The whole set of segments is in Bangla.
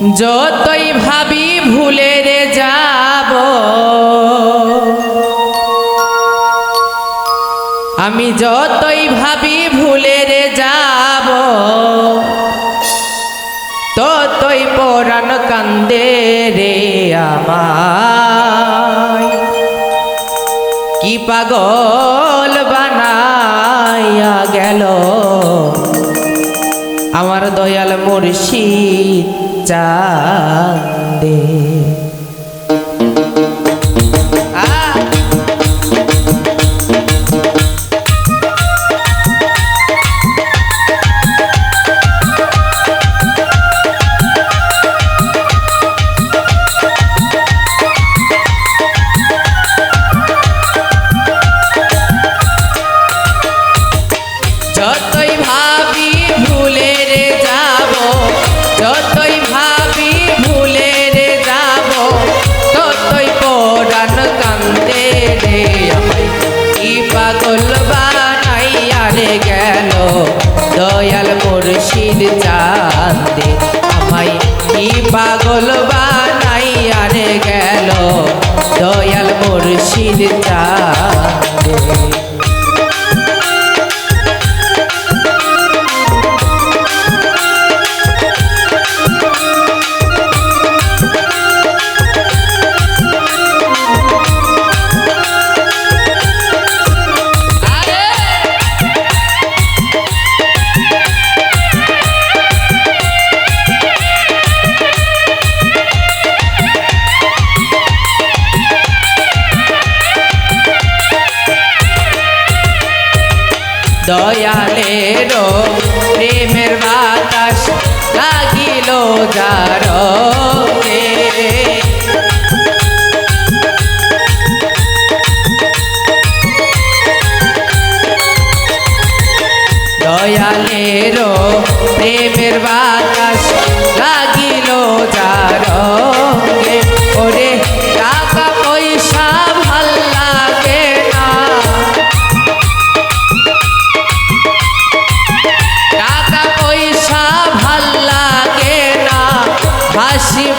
যতই ভাবি ভুলে রে যাব। আমি যতই ভাবি ভুলে রে যাব। ততই পরাণ কান্দে রে আমায়। কি পাগল বানাইয়া গেল। আমার দয়াল মুর্শিদ চাঁদে। মুর্শিদ চাঁদে। আমায় কি পাগল বানাই আনে গেল দয়াল মুর্শিদ চাঁদে। দয়ালের প্রেমের বাতাস লাগিল যার দয়ালের প্রেমের বাতাস Abaixinho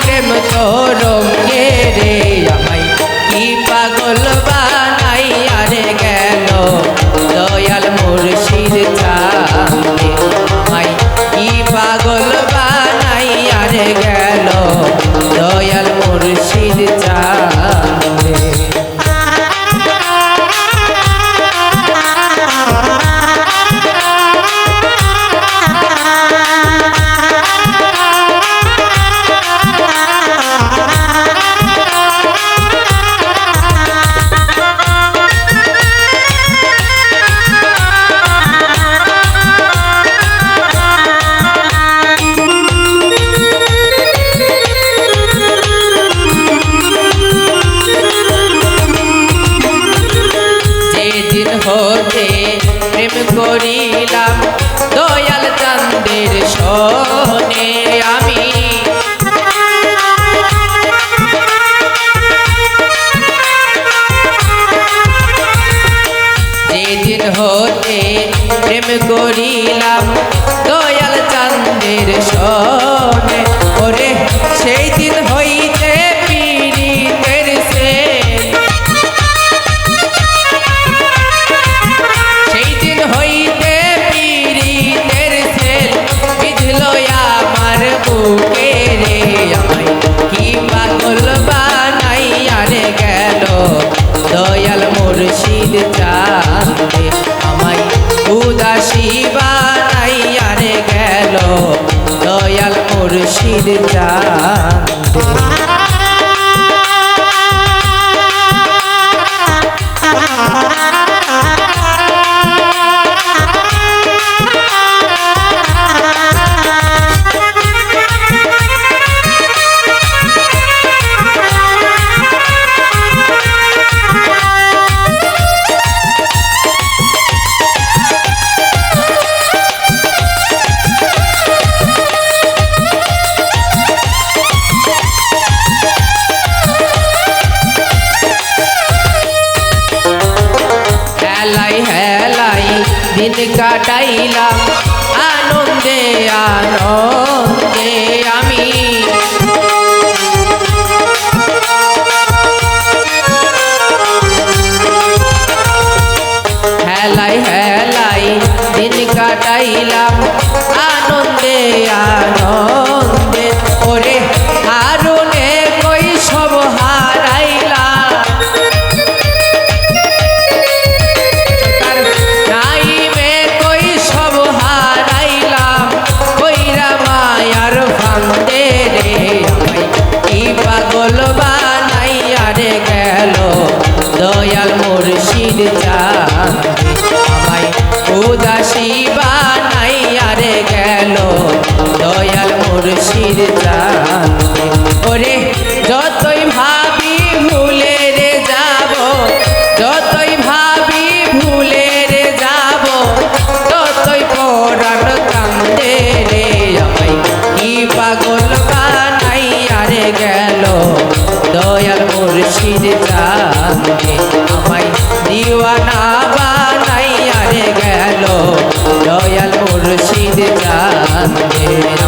হতে প্রেম করিলাম দয়াল চান্দের শোনে আমি। যেদিন হতে প্রেম করিলাম দয়াল চান্দের শোনে চাঁদে। কাটাইলাম। চাঁদে আমায় দিওয়ানা বানাইয়া গেল দয়াল মুর্শিদ চাঁদে